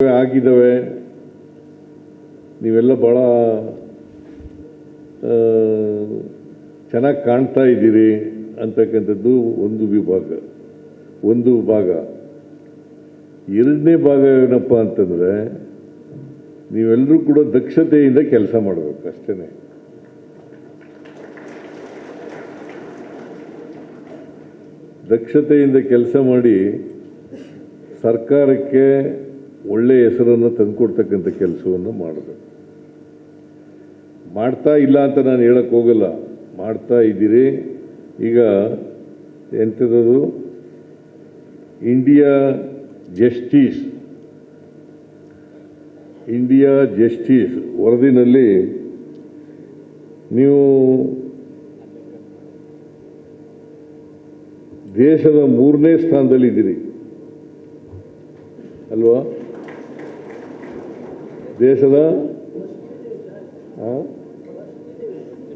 ಆಗಿದ್ದಾವೆ ನೀವೆಲ್ಲ ಭಾಳ ಚೆನ್ನಾಗಿ ಕಾಣ್ತಾ ಇದ್ದೀರಿ ಅಂತಕ್ಕಂಥದ್ದು ಒಂದು ವಿಭಾಗ. ಒಂದು ಭಾಗ. ಎರಡನೇ ಭಾಗ ಏನಪ್ಪ ಅಂತಂದರೆ ನೀವೆಲ್ಲರೂ ಕೂಡ ದಕ್ಷತೆಯಿಂದ ಕೆಲಸ ಮಾಡಬೇಕು ಅಷ್ಟೇ ದಕ್ಷತೆಯಿಂದ ಕೆಲಸ ಮಾಡಿ ಸರ್ಕಾರಕ್ಕೆ ಒಳ್ಳೆಯ ಹೆಸರನ್ನು ತಂದುಕೊಡ್ತಕ್ಕಂಥ ಕೆಲಸವನ್ನು ಮಾಡಬೇಕು. ಮಾಡ್ತಾ ಇಲ್ಲ ಅಂತ ನಾನು ಹೇಳಕ್ಕೆ ಹೋಗಲ್ಲ. ಮಾಡ್ತಾ ಇದ್ದೀರಿ. ಈಗ ಎಂಥದ್ದು? India justice. ಇಂಡಿಯಾ ಜಸ್ಟಿಸ್ ವರದಿನಲ್ಲಿ ನೀವು ದೇಶದ ಮೂರನೇ ಸ್ಥಾನದಲ್ಲಿದ್ದೀರಿ. ಅಲ್ವಾ? ದೇಶದ?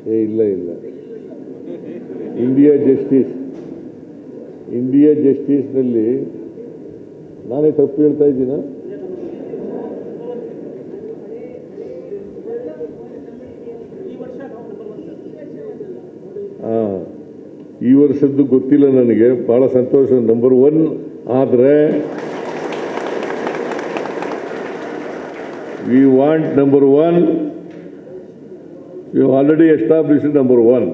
ಏ, ಇಲ್ಲ ಇಲ್ಲ. ಇಂಡಿಯಾ ಜಸ್ಟಿಸ್ ಇಂಡಿಯಾ ಜಸ್ಟಿಸ್ನಲ್ಲಿ ನಾನೇ ತಪ್ಪು ಹೇಳ್ತಾ ಇದ್ದೀನ? ಹಾಂ ಈ ವರ್ಷದ್ದು ಗೊತ್ತಿಲ್ಲ ನನಗೆ. ಭಾಳ ಸಂತೋಷ. ನಂಬರ್ ಒನ್ ಆದರೆ we want number one you already established number one.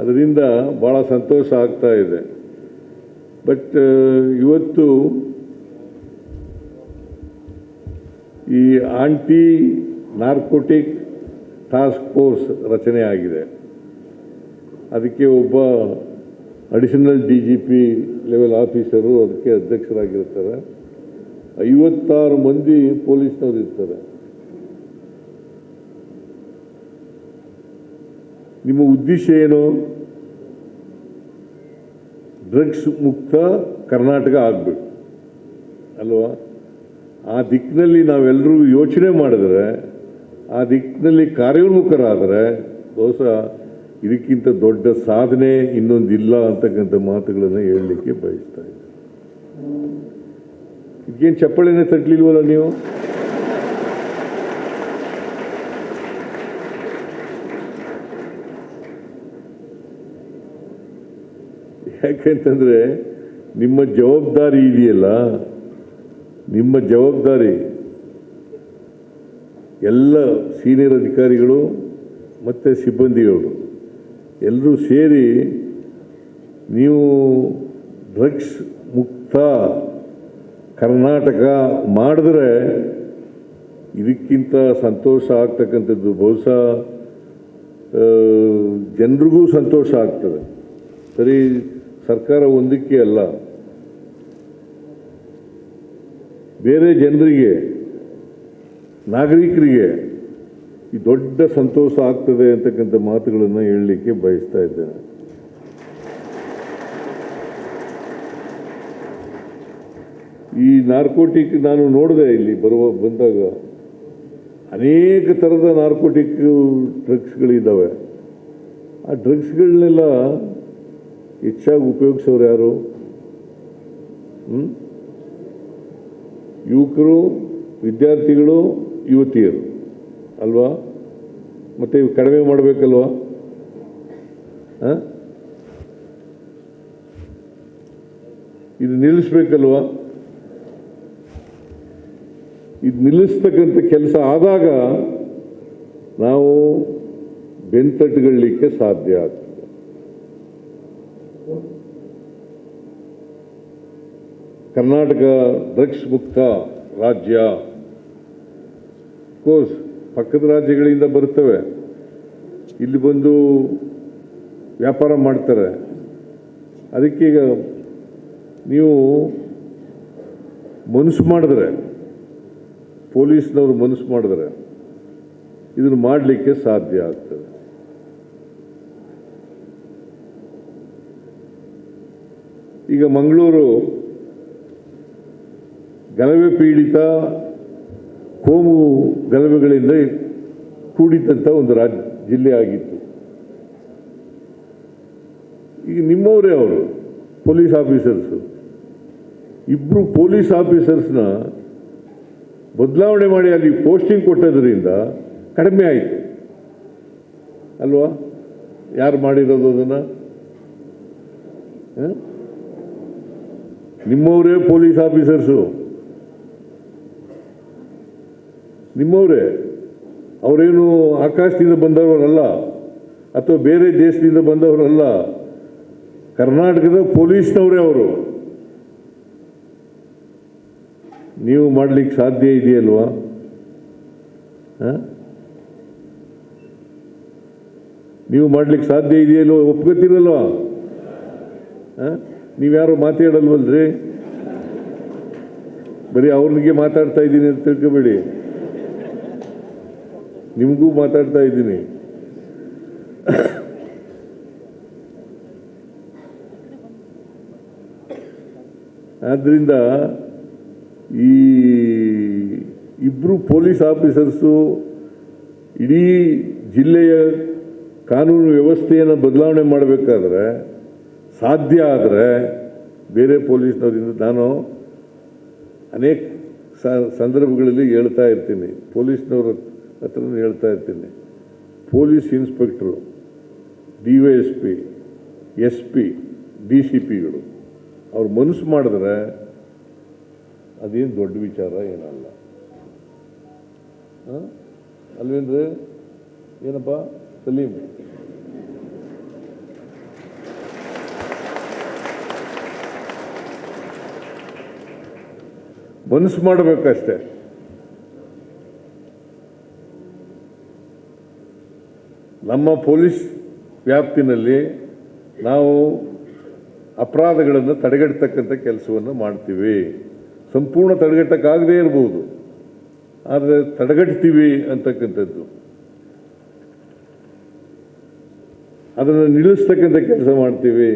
ಅದರಿಂದ ಭಾಳ ಸಂತೋಷ ಆಗ್ತಾ ಇದೆ. ಬಟ್ ಇವತ್ತು ಈ ಆಂಟಿ ನಾರ್ಕೋಟಿಕ್ ಟಾಸ್ಕ್ ಫೋರ್ಸ್ ರಚನೆ ಆಗಿದೆ. ಅದಕ್ಕೆ ಒಬ್ಬ additional D G P level officer ಅದಕ್ಕೆ ಅಧ್ಯಕ್ಷರಾಗಿರ್ತಾರೆ. ಐವತ್ತಾರು ಮಂದಿ ಪೊಲೀಸ್ನವರು ಇರ್ತಾರೆ. ನಿಮ್ಮ ಉದ್ದೇಶ ಏನು? ಡ್ರಗ್ಸ್ ಮುಕ್ತ ಕರ್ನಾಟಕ ಆಗಬೇಕು. ಅಲ್ವಾ? ಆ ದಿಕ್ಕಿನಲ್ಲಿ ನಾವೆಲ್ಲರೂ ಯೋಚನೆ ಮಾಡಿದ್ರೆ, ಆ ದಿಕ್ಕಿನಲ್ಲಿ ಕಾರ್ಯೋನ್ಮುಖರಾದರೆ, ಬಹುಶಃ ಇದಕ್ಕಿಂತ ದೊಡ್ಡ ಸಾಧನೆ ಇನ್ನೊಂದಿಲ್ಲ ಅಂತಕ್ಕಂಥ ಮಾತುಗಳನ್ನು ಹೇಳಲಿಕ್ಕೆ ಬಯಸ್ತಾ ಇದ್ದೆ. ಇದಕ್ಕೇನು ಚಪ್ಪಳಿನೇ ತಟ್ಟಲಿಲ್ವಲ್ಲ ನೀವು? ಯಾಕೆಂತಂದರೆ ನಿಮ್ಮ ಜವಾಬ್ದಾರಿ ಇದೆಯಲ್ಲ, ನಿಮ್ಮ ಜವಾಬ್ದಾರಿ ಎಲ್ಲ ಸೀನಿಯರ್ ಅಧಿಕಾರಿಗಳು ಮತ್ತು ಸಿಬ್ಬಂದಿಗಳು. ಎಲ್ಲರೂ ಸೇರಿ ನೀವು ಡ್ರಗ್ಸ್ ಮುಕ್ತ ಕರ್ನಾಟಕ ಮಾಡಿದ್ರೆ ಇದಕ್ಕಿಂತ ಸಂತೋಷ ಆಗ್ತಕ್ಕಂಥದ್ದು ಬಹುಶಃ ಜನರಿಗೂ ಸಂತೋಷ ಆಗ್ತದೆ. ಸರಿ, ಸರ್ಕಾರ ಒಂದಕ್ಕೆ ಅಲ್ಲ. ಬೇರೆ ಜನರಿಗೆ, ನಾಗರಿಕರಿಗೆ ಈ ದೊಡ್ಡ ಸಂತೋಷ ಆಗ್ತದೆ ಅಂತಕ್ಕಂಥ ಮಾತುಗಳನ್ನು ಹೇಳಲಿಕ್ಕೆ ಬಯಸ್ತಾ ಇದ್ದೇನೆ. ಈ ನಾರ್ಕೋಟಿಕ್ ನಾನು ನೋಡಿದೆ ಇಲ್ಲಿ ಬರುವ, ಬಂದಾಗ. ಅನೇಕ ಥರದ ನಾರ್ಕೋಟಿಕ್ ಡ್ರಗ್ಸ್ಗಳಿದ್ದಾವೆ. ಆ ಡ್ರಗ್ಸ್ಗಳನ್ನೆಲ್ಲ ಹೆಚ್ಚಾಗಿ ಉಪಯೋಗಿಸೋರು ಯಾರು? ಯುವಕರು, ವಿದ್ಯಾರ್ಥಿಗಳು, ಯುವತಿಯರು. ಅಲ್ವಾ? ಮತ್ತೆ ಇವು ಕಡಿಮೆ ಮಾಡಬೇಕಲ್ವಾ? ಇದು ನಿಲ್ಲಿಸ್ಬೇಕಲ್ವಾ? ಇದು ನಿಲ್ಲಿಸ್ತಕ್ಕಂಥ ಕೆಲಸ ಆದಾಗ ನಾವು ಬೆಂತಟ್ಟುಗೊಳ್ಳಿಕ್ಕೆ ಸಾಧ್ಯ ಆಗ್ತದೆ. ಕರ್ನಾಟಕ ಡ್ರಗ್ಸ್ ಮುಕ್ತ ರಾಜ್ಯ. ಕೋರ್ಸ್ ಪಕ್ಕದ ರಾಜ್ಯಗಳಿಂದ ಬರ್ತವೆ ಇಲ್ಲಿ ಬಂದು ವ್ಯಾಪಾರ ಮಾಡ್ತಾರೆ. ಅದಕ್ಕೀಗ ನೀವು ಮನಸ್ಸು ಮಾಡಿದ್ರೆ, ಪೊಲೀಸ್ನವರು ಮನಸ್ಸು ಮಾಡಿದ್ರೆ ಇದನ್ನು ಮಾಡಲಿಕ್ಕೆ ಸಾಧ್ಯ ಆಗ್ತದೆ. ಈಗ ಮಂಗಳೂರು ಗಲಭೆ ಪೀಡಿತ ಕೋಮು ಗಲಭೆಗಳಿಂದ ಕೂಡಿದ್ದಂಥ ಒಂದು ರಾಜ್ಯ ಜಿಲ್ಲೆ ಆಗಿತ್ತು. ಈಗ ನಿಮ್ಮವರೇ ಅವರು, ಪೊಲೀಸ್ ಆಫೀಸರ್ಸು. ಇಬ್ಬರು ಪೊಲೀಸ್ ಆಫೀಸರ್ಸ್ನ ಬದಲಾವಣೆ ಮಾಡಿ ಅಲ್ಲಿ ಪೋಸ್ಟಿಂಗ್ ಕೊಟ್ಟದ್ರಿಂದ ಕಡಿಮೆ ಆಯಿತು. ಅಲ್ವಾ? ಯಾರು ಮಾಡಿರೋದು ಅದನ್ನು? ನಿಮ್ಮವರೇ ಪೊಲೀಸ್ ಆಫೀಸರ್ಸು. ನಿಮ್ಮವರೇ, ಅವರೇನು ಆಕಾಶದಿಂದ ಬಂದವರಲ್ಲ ಅಥವಾ ಬೇರೆ ದೇಶದಿಂದ ಬಂದವರಲ್ಲ? ಕರ್ನಾಟಕದ ಪೊಲೀಸ್ನವರೇ ಅವರು. ನೀವು ಮಾಡಲಿಕ್ಕೆ ಸಾಧ್ಯ ಇದೆಯಲ್ವಾ? ನೀವು ಮಾಡಲಿಕ್ಕೆ ಸಾಧ್ಯ ಇದೆಯಲ್ವ? ಒಪ್ಕೋತೀರಲ್ವಾ? ಹ? ನೀವ್ಯಾರು ಮಾತಾಡಲ್ವಲ್ರಿ? ಬರೀ ಅವ್ರಿಗೆ ಮಾತಾಡ್ತಾ ಇದ್ದೀನಿ ಅಂತ ತಿಳ್ಕೊಬೇಡಿ. ನಿಮಗೂ ಮಾತಾಡ್ತಾ ಇದ್ದೀನಿ. ಆದ್ದರಿಂದ ಈ ಇಬ್ಬರು ಪೊಲೀಸ್ ಆಫೀಸರ್ಸು ಇಡೀ ಜಿಲ್ಲೆಯ ಕಾನೂನು ವ್ಯವಸ್ಥೆಯನ್ನು ಬದಲಾವಣೆ ಮಾಡಬೇಕಾದ್ರೆ ಸಾಧ್ಯ ಆದರೆ ಬೇರೆ ಪೊಲೀಸ್ನವರಿಂದ ನಾನು ಅನೇಕ ಸಂದರ್ಭಗಳಲ್ಲಿ ಹೇಳ್ತಾ ಇರ್ತೀನಿ. ಪೊಲೀಸ್ನವ್ರ ಹತ್ರ ಹೇಳ್ತಾ ಇರ್ತೀನಿ. Police inspector, D Y S P S P, D C ಪಿಗಳು, ಅವ್ರು ಮನಸ್ಸು ಮಾಡಿದ್ರೆ ಅದೇನು ದೊಡ್ಡ ವಿಚಾರ ಏನಲ್ಲ. ಅಲ್ವೇಂದ್ರೆ ಏನಪ್ಪ? ಸಲೀಮ್. ಮನಸ್ಸು ಮಾಡಬೇಕಷ್ಟೆ. ನಮ್ಮ ಪೊಲೀಸ್ ವ್ಯಾಪ್ತಿನಲ್ಲಿ ನಾವು ಅಪರಾಧಗಳನ್ನು ತಡೆಗಟ್ಟತಕ್ಕಂಥ ಕೆಲಸವನ್ನು ಮಾಡ್ತೀವಿ. ಸಂಪೂರ್ಣ ತಡೆಗಟ್ಟಕ್ಕಾಗದೇ ಇರ್ಬೋದು. ಆದರೆ ತಡೆಗಟ್ತೀವಿ ಅಂತಕ್ಕಂಥದ್ದು. ಅದನ್ನು ನಿಲ್ಲಿಸ್ತಕ್ಕಂಥ ಕೆಲಸ ಮಾಡ್ತೀವಿ.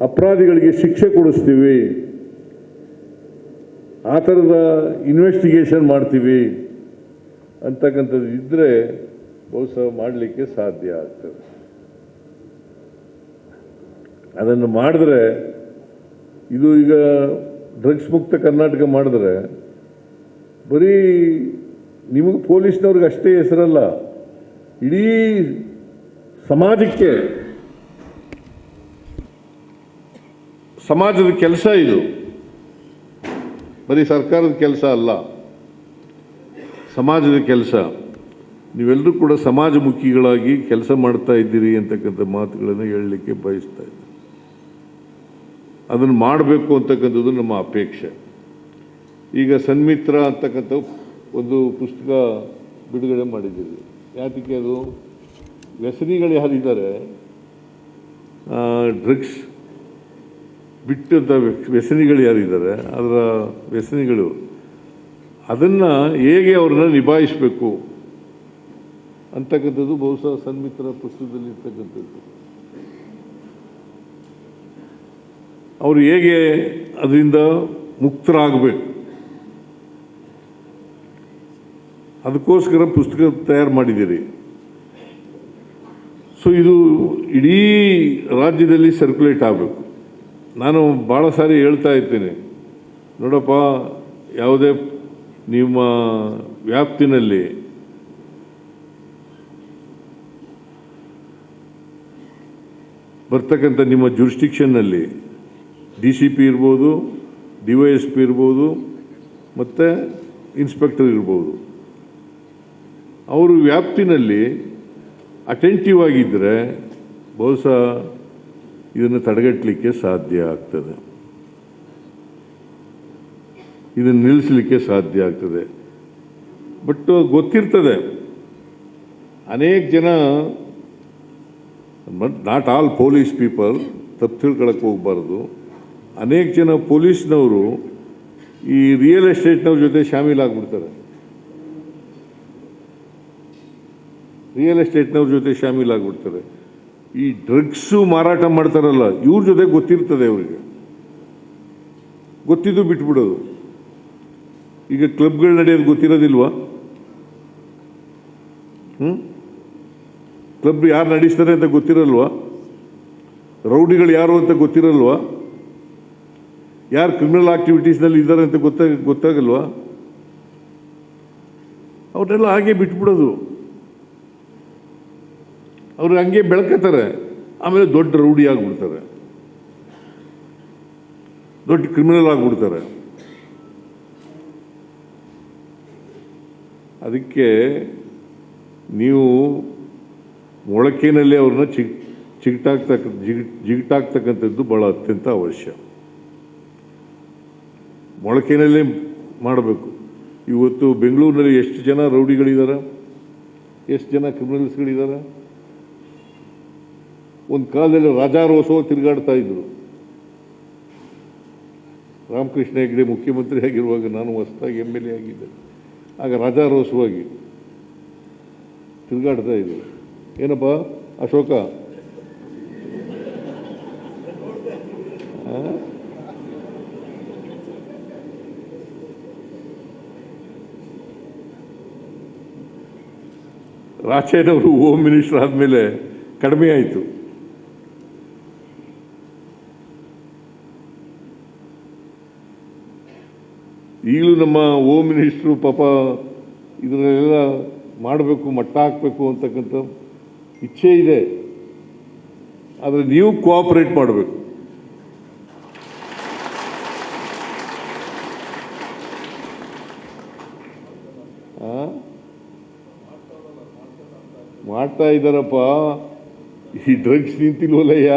ಅಪರಾಧಿಗಳಿಗೆ ಶಿಕ್ಷೆ ಕೊಡಿಸ್ತೀವಿ. ಆ ಥರದ ಇನ್ವೆಸ್ಟಿಗೇಷನ್ ಮಾಡ್ತೀವಿ. ಅಂತಕ್ಕಂಥದ್ದು ಇದ್ದರೆ ಬಹುಶಃ ಮಾಡಲಿಕ್ಕೆ ಸಾಧ್ಯ ಆಗ್ತದೆ. ಅದನ್ನು ಮಾಡಿದ್ರೆ, ಇದು ಈಗ ಡ್ರಗ್ಸ್ ಮುಕ್ತ ಕರ್ನಾಟಕ ಮಾಡಿದ್ರೆ, ಬರೀ ನಿಮಗೆ ಪೊಲೀಸ್ನವ್ರಿಗೆ ಅಷ್ಟೇ ಹೆಸರಲ್ಲ, ಇಡೀ ಸಮಾಜಕ್ಕೆ, ಸಮಾಜದ ಕೆಲಸ ಇದು. ಬರೀ ಸರ್ಕಾರದ ಕೆಲಸ ಅಲ್ಲ, ಸಮಾಜದ ಕೆಲಸ. ನೀವೆಲ್ಲರೂ ಕೂಡ ಸಮಾಜಮುಖಿಗಳಾಗಿ ಕೆಲಸ ಮಾಡ್ತಾ ಇದ್ದೀರಿ ಅಂತಕ್ಕಂಥ ಮಾತುಗಳನ್ನು ಹೇಳಲಿಕ್ಕೆ ಬಯಸ್ತಾ ಇದ್ದೀನಿ ಅದನ್ನು ಮಾಡಬೇಕು ಅಂತಕ್ಕಂಥದ್ದು ನಮ್ಮ ಅಪೇಕ್ಷೆ. ಈಗ ಸನ್ಮಿತ್ರ ಅಂತಕ್ಕಂಥ ಒಂದು ಪುಸ್ತಕ ಬಿಡುಗಡೆ ಮಾಡಿದ್ದೀರಿ ಯಾತಕ್ಕೆ ಅದು? ವ್ಯಸನಿಗಳು ಯಾರಿದ್ದಾರೆ? ಡ್ರಗ್ಸ್ ಬಿಟ್ಟಂಥ ವ್ಯಸನಿಗಳು ಯಾರಿದ್ದಾರೆ? ಅದರ ವ್ಯಸನಿಗಳು. ಅದನ್ನು ಹೇಗೆ ಅವ್ರನ್ನ ನಿಭಾಯಿಸಬೇಕು? ಅಂತಕ್ಕಂಥದ್ದು ಬಹುಶಃ ಸನ್ಮಿತ್ರ ಪುಸ್ತಕದಲ್ಲಿ ಇರ್ತಕ್ಕಂಥದ್ದು ಅವರು ಹೇಗೆ ಅದರಿಂದ ಮುಕ್ತರಾಗಬೇಕು? ಅದಕ್ಕೋಸ್ಕರ ಪುಸ್ತಕ ತಯಾರು ಮಾಡಿದ್ದೀರಿ. ಸೊ, ಇದು ಇಡೀ ರಾಜ್ಯದಲ್ಲಿ ಸರ್ಕ್ಯುಲೇಟ್ ಆಗಬೇಕು. ನಾನು ಭಾಳ ಸಾರಿ ಹೇಳ್ತಾ ಇರ್ತೇನೆ. ನೋಡಪ್ಪ, ಯಾವುದೇ ನಿಮ್ಮ ವ್ಯಾಪ್ತಿನಲ್ಲಿ ಬರ್ತಕ್ಕಂಥ ನಿಮ್ಮ ಜುರಿಸ್ಟಿಕ್ಷನ್ನಲ್ಲಿ ಡಿ ಸಿ ಪಿ ಇರ್ಬೋದು, ಡಿ ವೈ ಎಸ್ ಪಿ ಇರ್ಬೋದು, ಮತ್ತು ಇನ್ಸ್ಪೆಕ್ಟರ್ ಇರ್ಬೋದು. ಅವರು ವ್ಯಾಪ್ತಿನಲ್ಲಿ ಅಟೆಂಟಿವ್ ಆಗಿದ್ದರೆ ಬಹುಶಃ ಇದನ್ನು ತಡೆಗಟ್ಟಲಿಕ್ಕೆ ಸಾಧ್ಯ ಆಗ್ತದೆ. ಇದನ್ನು ನಿಲ್ಲಿಸಲಿಕ್ಕೆ ಸಾಧ್ಯ ಆಗ್ತದೆ. ಬಟ್ ಗೊತ್ತಿರ್ತದೆ. ಅನೇಕ ಜನ ನಾಟ್ ಆಲ್ ಪೊಲೀಸ್ ಪೀಪಲ್ ತಪ್ಪು ತಿಳ್ಕೊಳಕ್ಕೆ ಹೋಗಬಾರ್ದು. ಅನೇಕ ಜನ ಪೊಲೀಸ್ನವರು ಈ ರಿಯಲ್ ಎಸ್ಟೇಟ್ನವ್ರ ಜೊತೆ ಶಾಮೀಲಾಗ್ಬಿಡ್ತಾರೆ ರಿಯಲ್ ಎಸ್ಟೇಟ್ನವ್ರ ಜೊತೆ ಶಾಮೀಲಾಗ್ಬಿಡ್ತಾರೆ ಈ ಡ್ರಗ್ಸು ಮಾರಾಟ ಮಾಡ್ತಾರಲ್ಲ, ಇವ್ರ ಜೊತೆ ಗೊತ್ತಿರ್ತದೆ ಅವರಿಗೆ. ಗೊತ್ತಿದ್ದು ಬಿಟ್ಬಿಡೋದು. ಈಗ ಕ್ಲಬ್ಗಳು ನಡೆಯೋದು ಗೊತ್ತಿರೋದಿಲ್ವಾ? ಹ್ಞೂ ಕ್ಲಬ್ ಯಾರು ನಡೆಸ್ತಾರೆ ಅಂತ ಗೊತ್ತಿರಲ್ವಾ? ರೌಡಿಗಳು ಯಾರು ಅಂತ ಗೊತ್ತಿರಲ್ವಾ? ಯಾರು ಕ್ರಿಮಿನಲ್ ಆಕ್ಟಿವಿಟೀಸ್ನಲ್ಲಿ ಇದ್ದಾರೆ ಅಂತ ಗೊತ್ತ, ಗೊತ್ತಾಗಲ್ವಾ? ಅವರೆಲ್ಲ ಹಾಗೆ ಬಿಟ್ಬಿಡೋದು. ಅವ್ರು ಹಂಗೆ ಬೆಳ್ಕೋತಾರೆ. ಆಮೇಲೆ ದೊಡ್ಡ ರೌಡಿ ಆಗಿಬಿಡ್ತಾರೆ. ದೊಡ್ಡ ಕ್ರಿಮಿನಲ್ ಆಗಿಬಿಡ್ತಾರೆ. ಅದಕ್ಕೆ ನೀವು ಮೊಳಕೆಯಲ್ಲಿ ಅವ್ರನ್ನ ಚಿಗ್ ಚಿಗಟಾಕ್ತಕ್ಕ ಜಿಗ್ ಜಿಗಟಾಕ್ತಕ್ಕಂಥದ್ದು ಭಾಳ ಅತ್ಯಂತ ಅವಶ್ಯ. ಮೊಳಕೆಯಲ್ಲೇ ಮಾಡಬೇಕು. ಇವತ್ತು ಬೆಂಗಳೂರಿನಲ್ಲಿ ಎಷ್ಟು ಜನ ರೌಡಿಗಳಿದ್ದಾರೆ ಎಷ್ಟು ಜನ ಕ್ರಿಮಿನಲ್ಸ್ಗಳಿದ್ದಾರೆ ಒಂದು ಕಾಲದಲ್ಲಿ ರಾಜಾರೋತ್ಸವ ತಿರುಗಾಡ್ತಾ ಇದ್ರು. ರಾಮಕೃಷ್ಣ ಹೆಗ್ಡೆ ಮುಖ್ಯಮಂತ್ರಿ ಆಗಿರುವಾಗ ನಾನು ಹೊಸದಾಗಿ ಎಂ ಎಲ್ ಎ ಆಗಿದ್ದೆ. ಆಗ ರಾಜಾರೋಸವಾಗಿ ತಿರುಗಾಡ್ತಾ ಇದ್ರು. ಏನಪ್ಪ? ಅಶೋಕ? ರಾಚೇನವರು ಹೋಮ್ ಮಿನಿಸ್ಟರ್ ಆದಮೇಲೆ ಕಡಿಮೆ ಆಯಿತು. ಈಗಲೂ ನಮ್ಮ ಹೋಮ್ ಮಿನಿಸ್ಟ್ರು ಪಾಪ ಇದನ್ನೆಲ್ಲ ಮಾಡಬೇಕು, ಮಟ್ಟ ಹಾಕಬೇಕು ಅಂತಕ್ಕಂಥ ಇಚ್ಛೆ ಇದೆ ಆದರೆ ನೀವು ಕೋಆಪರೇಟ್ ಮಾಡಬೇಕು. ಮಾಡ್ತಾ ಇದ್ದಾರಪ್ಪ. ಈ ಡ್ರಗ್ಸ್ ನಿಂತಿಲ್ವಲ್ಲಯ್ಯ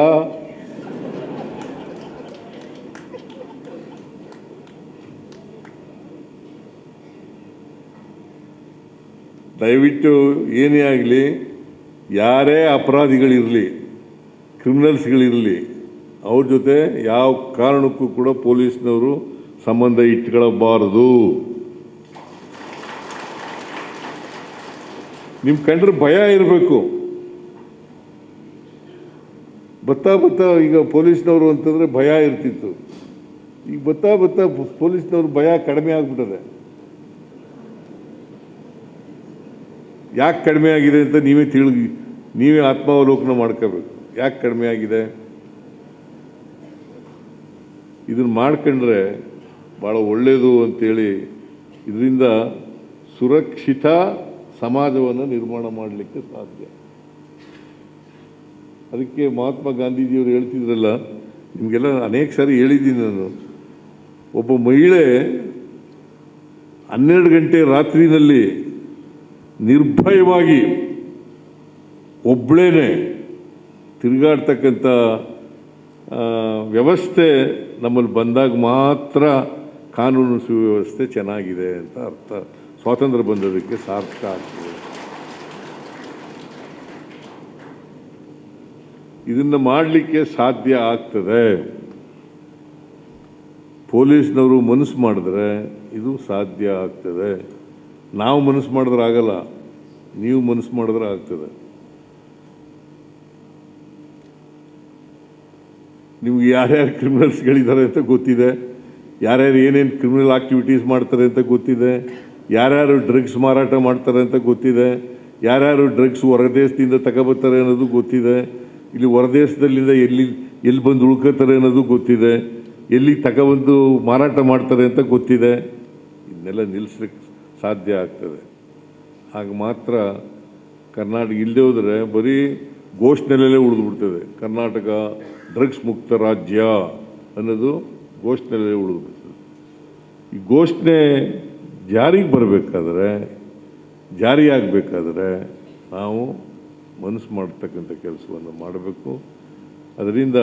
ದಯವಿಟ್ಟು ಏನೇ ಆಗಲಿ ಯಾರೇ ಅಪರಾಧಿಗಳಿರಲಿ ಕ್ರಿಮಿನಲ್ಸ್ಗಳಿರಲಿ ಅವ್ರ ಜೊತೆ ಯಾವ ಕಾರಣಕ್ಕೂ ಕೂಡ ಪೊಲೀಸ್ನವರು ಸಂಬಂಧ ಇಟ್ಕೊಳ್ಳಬಾರದು ನಿಮ್ಮ ಕಂಡ್ರೆ ಭಯ ಇರಬೇಕು. ಬತ್ತಾ ಬತ್ತಾ ಈಗ ಪೊಲೀಸ್ನವರು ಅಂತಂದರೆ ಭಯ ಇರ್ತಿತ್ತು. ಈಗ ಬತ್ತಾ ಬತ್ತಾ ಪೊಲೀಸ್ನವ್ರ ಭಯ ಕಡಿಮೆ ಆಗ್ಬಿಟ್ಟದೆ ಯಾಕೆ ಕಡಿಮೆ ಆಗಿದೆ ಅಂತ ನೀವೇ ತಿಳಿ ನೀವೇ ಆತ್ಮಾವಲೋಕನ ಮಾಡ್ಕೋಬೇಕು. ಯಾಕೆ ಕಡಿಮೆ ಆಗಿದೆ? ಇದನ್ನು ಮಾಡ್ಕೊಂಡ್ರೆ ಭಾಳ ಒಳ್ಳೆಯದು ಅಂತೇಳಿ ಇದರಿಂದ ಸುರಕ್ಷಿತ ಸಮಾಜವನ್ನು ನಿರ್ಮಾಣ ಮಾಡಲಿಕ್ಕೆ ಸಾಧ್ಯ. ಅದಕ್ಕೆ ಮಹಾತ್ಮ ಗಾಂಧೀಜಿಯವರು ಹೇಳ್ತಿದ್ರಲ್ಲ, ನಿಮಗೆಲ್ಲ ಅನೇಕ ಸಾರಿ ಹೇಳಿದ್ದೀನಿ ನಾನು. ಒಬ್ಬ ಮಹಿಳೆ ಹನ್ನೆರಡು ಗಂಟೆ ರಾತ್ರಿನಲ್ಲಿ ನಿರ್ಭಯವಾಗಿ ಒಬ್ಬಳೇನೆ ತಿರುಗಾಡ್ತಕ್ಕಂಥ ವ್ಯವಸ್ಥೆ ನಮ್ಮಲ್ಲಿ ಬಂದಾಗ ಮಾತ್ರ ಕಾನೂನು ಸುವ್ಯವಸ್ಥೆ ಚೆನ್ನಾಗಿದೆ ಅಂತ ಅರ್ಥ. ಸ್ವಾತಂತ್ರ್ಯ ಬಂದದಕ್ಕೆ ಸಾರ್ಥಕ ಆಗ್ತದೆ. ಇದನ್ನು ಮಾಡಲಿಕ್ಕೆ ಸಾಧ್ಯ ಆಗ್ತದೆ. ಪೊಲೀಸ್ನವರು ಮನಸ್ಸು ಮಾಡಿದ್ರೆ ಇದು ಸಾಧ್ಯ ಆಗ್ತದೆ. ನಾವು ಮನಸ್ಸು ಮಾಡಿದ್ರೆ ಆಗಲ್ಲ, ನೀವು ಮನಸ್ಸು ಮಾಡಿದ್ರೆ ಆಗ್ತದೆ. ನಿಮ್ಗೆ ಯಾರ್ಯಾರು ಕ್ರಿಮಿನಲ್ಸ್ಗಳಿದ್ದಾರೆ ಅಂತ ಗೊತ್ತಿದೆ, ಯಾರ್ಯಾರು ಏನೇನು ಕ್ರಿಮಿನಲ್ ಆಕ್ಟಿವಿಟೀಸ್ ಮಾಡ್ತಾರೆ ಅಂತ ಗೊತ್ತಿದೆ, ಯಾರ್ಯಾರು ಡ್ರಗ್ಸ್ ಮಾರಾಟ ಮಾಡ್ತಾರೆ ಅಂತ ಗೊತ್ತಿದೆ, ಯಾರ್ಯಾರು ಡ್ರಗ್ಸ್ ಹೊರದೇಶದಿಂದ ತಗೋಬರ್ತಾರೆ ಅನ್ನೋದು ಗೊತ್ತಿದೆ, ಇಲ್ಲಿ ಹೊರದೇಶದಲ್ಲಿಂದ ಎಲ್ಲಿ ಎಲ್ಲಿ ಬಂದು ಉಳ್ಕೋತಾರೆ ಅನ್ನೋದು ಗೊತ್ತಿದೆ, ಎಲ್ಲಿ ತಗೊಬಂದು ಮಾರಾಟ ಮಾಡ್ತಾರೆ ಅಂತ ಗೊತ್ತಿದೆ. ಇದನ್ನೆಲ್ಲ ನಿಲ್ಲಿಸ್ಲಿಕ್ಕೆ ಸಾಧ್ಯ ಆಗ್ತದೆ. ಆಗ ಮಾತ್ರ ಕರ್ನಾಟಕ ಇಲ್ಲದೆ ಹೋದರೆ ಬರೀ ಘೋಷಣೆಯಲ್ಲೇ ಉಳಿದುಬಿಡ್ತದೆ. ಕರ್ನಾಟಕ ಡ್ರಗ್ಸ್ ಮುಕ್ತ ರಾಜ್ಯ ಅನ್ನೋದು ಘೋಷಣೆಯಲ್ಲೇ ಉಳಿದುಬಿಡ್ತದೆ. ಈ ಘೋಷಣೆ ಜಾರಿಗೆ ಬರಬೇಕಾದ್ರೆ, ಜಾರಿಯಾಗಬೇಕಾದ್ರೆ ನಾವು ಮನಸ್ಸು ಮಾಡ್ತಕ್ಕಂಥ ಕೆಲಸವನ್ನು ಮಾಡಬೇಕು. ಅದರಿಂದ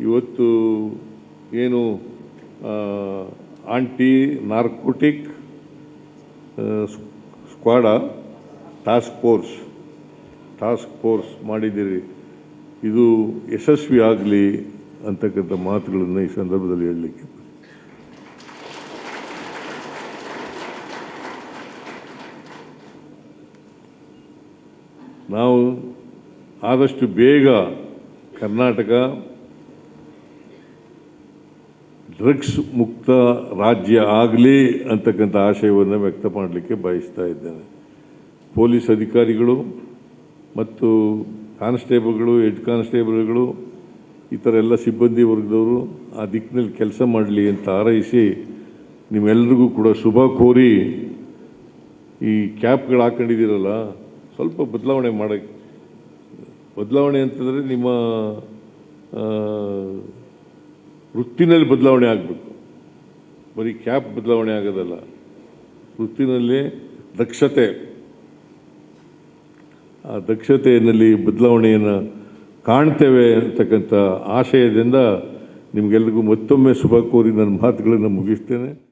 ಇವತ್ತು ಏನು anti narcotic ಸ್ಕ್ವಾಡ, task force task force ಮಾಡಿದ್ದೀರಿ. ಇದು ಯಶಸ್ವಿ ಆಗಲಿ ಅಂತಕ್ಕಂಥ ಮಾತುಗಳನ್ನು ಈ ಸಂದರ್ಭದಲ್ಲಿ ಹೇಳಲಿಕ್ಕೆ ನಾವು ಆದಷ್ಟು ಬೇಗ ಕರ್ನಾಟಕ ಡ್ರಗ್ಸ್ ಮುಕ್ತ ರಾಜ್ಯ ಆಗಲಿ ಅಂತಕ್ಕಂಥ ಆಶಯವನ್ನು ವ್ಯಕ್ತ ಮಾಡಲಿಕ್ಕೆ ಬಯಸ್ತಾ ಇದ್ದೇನೆ. ಪೊಲೀಸ್ ಅಧಿಕಾರಿಗಳು ಮತ್ತು ಕಾನ್ಸ್ಟೇಬಲ್ಗಳು, ಹೆಡ್ ಕಾನ್ಸ್ಟೇಬಲ್ಗಳು ಈ ಥರ ಎಲ್ಲ ಸಿಬ್ಬಂದಿ ವರ್ಗದವರು ಆ ದಿಕ್ಕಿನಲ್ಲಿ ಕೆಲಸ ಮಾಡಲಿ ಅಂತ ಹಾರೈಸಿ ನಿಮ್ಮೆಲ್ರಿಗೂ ಕೂಡ ಶುಭ ಕೋರಿ ಈ ಕ್ಯಾಪ್ಗಳು ಹಾಕೊಂಡಿದ್ದೀರಲ್ಲ, ಸ್ವಲ್ಪ ಬದಲಾವಣೆ ಮಾಡೋಕ್ಕೆ ಬದಲಾವಣೆ ಅಂತಂದರೆ ನಿಮ್ಮ ವೃತ್ತಿನಲ್ಲಿ ಬದಲಾವಣೆ ಆಗಬೇಕು ಬರೀ ಕ್ಯಾಪ್ ಬದಲಾವಣೆ ಆಗೋದಲ್ಲ. ವೃತ್ತಿನಲ್ಲಿ ದಕ್ಷತೆ. ಆ ದಕ್ಷತೆಯಲ್ಲಿ ಬದಲಾವಣೆಯನ್ನು ಕಾಣ್ತೇವೆ ಅಂತಕ್ಕಂಥ ಆಶಯದಿಂದ ನಿಮಗೆಲ್ರಿಗೂ ಮತ್ತೊಮ್ಮೆ ಶುಭ ಕೋರಿ ನನ್ನ ಮಾತುಗಳನ್ನು ಮುಗಿಸ್ತೇನೆ.